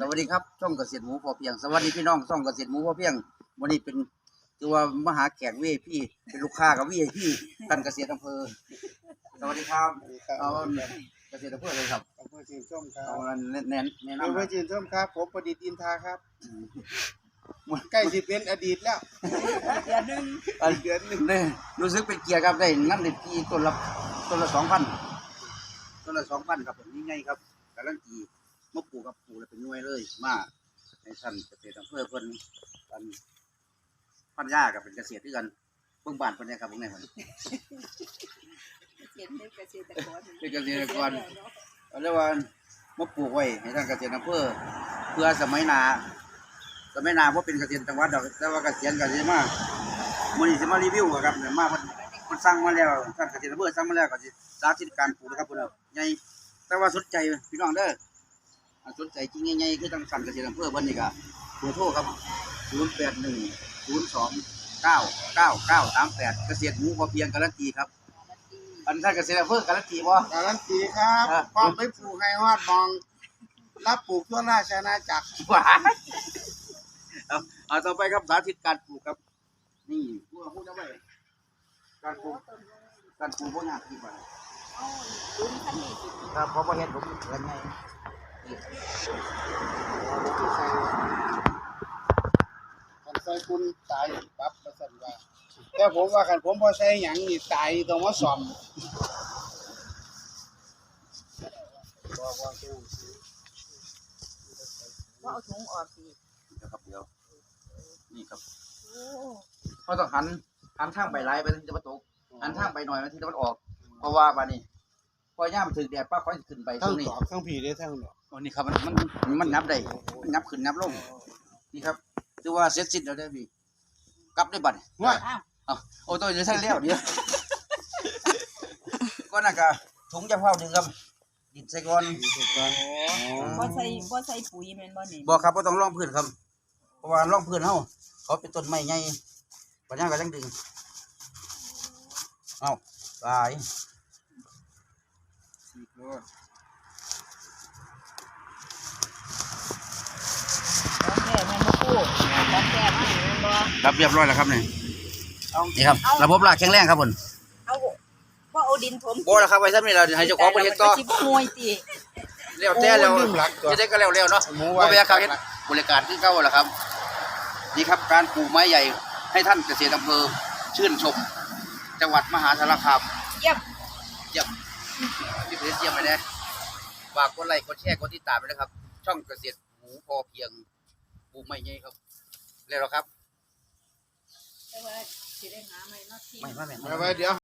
สวัสดีครับช่องเกษตรหมูพอเพียงสวัสดีพี่น้องช่องเกษตรหมูพอเพียง วันนี้เป็นคือว่ามหาแขกเวพี่เป็นลูกค้ากับเวพี่ท่านเกษตรอำเภอสวัสดีครับเอาเกษตรอำเภอเลยครับอำเภอจีนส้มครัเอาบแนะแนะแนะอำนำเภอจีนส้มครับ ผมประดิษฐ์อินทาครับใกล้สิเป็นอดีตแล้วเดือนหนึงอันเดือนหนึ่งนี่รู้สึกเป็นเกียร์ครับได้น้ำเด็ดพี่ต้นละต้นละสองพันต้นละสองพันครับผมนี่ไงครับกำลังกีมะปลู กกับปลูกแล้วเป็นหน่วยเลยมาในท่านเกษตรอำเภอเพิ่นอันพันยากับเป็นเกษตรด้วยกันเพิ่งบ้านเพิ่นเนี่ยครับพวกนี้มันเกษตรเกษตรกรเป็นเกษตรกรเอาเรียกว่ามาปลูกไว้ให้ทางเกษตรอำเภอเพื่อสมัยหนาสมัยหนาเพราะเป็นเกษตรจังหวัดดอกแต่ว่าเกษียณก็สิมามื้อนี้สิมารีวิวอะครับเนี่ยมาเพิ่นเพิ่นสั่งมาแล้วท่านเกษตรอำเภอสั่งมาแล้วก็สิสาธิตการปลูกนะครับเพิ่นเอาใหญ่แต่ว่าสนใจพี่น้องเด้ออัน สนใจจริงใหญ่ๆคือทางสั่งเกษตรอำเภอเพิ่นนี่ก็เบอร์โทรครับ 081 02 99938เกษตรหมูพอเพียงการันตีครับอันท่านเกษตรอำเภอการันตีบ่ การันตีครับอะ ความไปปลูกให้ฮอดมอง รับปลูกทั่วราชอาณาจักรว้ายเอาเอาต่อไปครับสาธิตการปลูกครับ นี่พูดพูดเอาไว้การปลูกการปลูกพวกงานที่บ้านเอาลุ้นคันนี้สิครับเพราะว่าเห็นผมเห็นไง นี่คันใส่คุณตายปั๊บประสันว่าแต่ผมว่าคันผมพอใส่หยังนี่ตายต้องมาซ่อมว่าเอาถุงออกสิเดี๋ยวครับเดี๋ยวนี่ครับโอ้เขาต้องหันหันทางไปไล่ไปทางทิศตะวันตกหันทางไปหน่อยไปทิศตะวันออก เพราะว่าบานี้ พอย่ามถึงแดดป้าค่อยขึ้นไปตทั้รงงนี้ตอกทั้งผีได้ทั้งดอกโอ้นี่ครับมันมันมันมันนับได้มันนับขึ้นนับลงนี่ครับถือว่าเสร็จสิ้นแล้วได้อพี่กลับได้บัดว่าอ้าวเอาโอ้ตัวอยู่ท่านเลี้ยวเดี๋ยวก็น่าจะถุงจะเผาหนึ่งครับดินใส่ก่อนบ่ใส่บ่ใส่ปุ๋ยแม่นบ่นี่บอกครับว่าต้องร่องพื้นครับเพราะว่าร่องพื้นเฮาเขาเป็นต้นไม้ใหญ่ปัญญาก็ยังดึงเอาตาย ของแท้แม่นบ่กู้ของแท้มานี่แม่นบ่รับเรียบร้อยแล้วครับนี่เอานี่ครับ ระบบรากแข็งแรงครับผมเอาบ่เอาดินถมโอ้แล้วครับไว้ซ้ำนี่เราให้เจ้าของไปเฮ็ดต่อสิบ่มวยติเลี้ยวแต่แล้วโอ้ลืมหลักตัวจะได้ก็เร็วๆเนาะหมูก็ไว้ไปครับเฮ็ดบริการที่เก่าแหละครับ นี่ครับการปลูกไม้ใหญ่ให้ท่านเกษตรอำเภอชื่นชม จังหวัดมหาสารคามเยี่ยมเยี่ยม พี่เพชรเยี่ยมไปนะฝากกดไลค์กดแชร์กดติดตามไปนะครับ ช่องเกษตรหมูพอเพียงปลูกไม่ใหญ่ครับเร็วแล้วครับ แต่ว่าสิได้หาใหม่เนาะที่ ไม่ไม่ไม่เอาไว้เดี๋ยว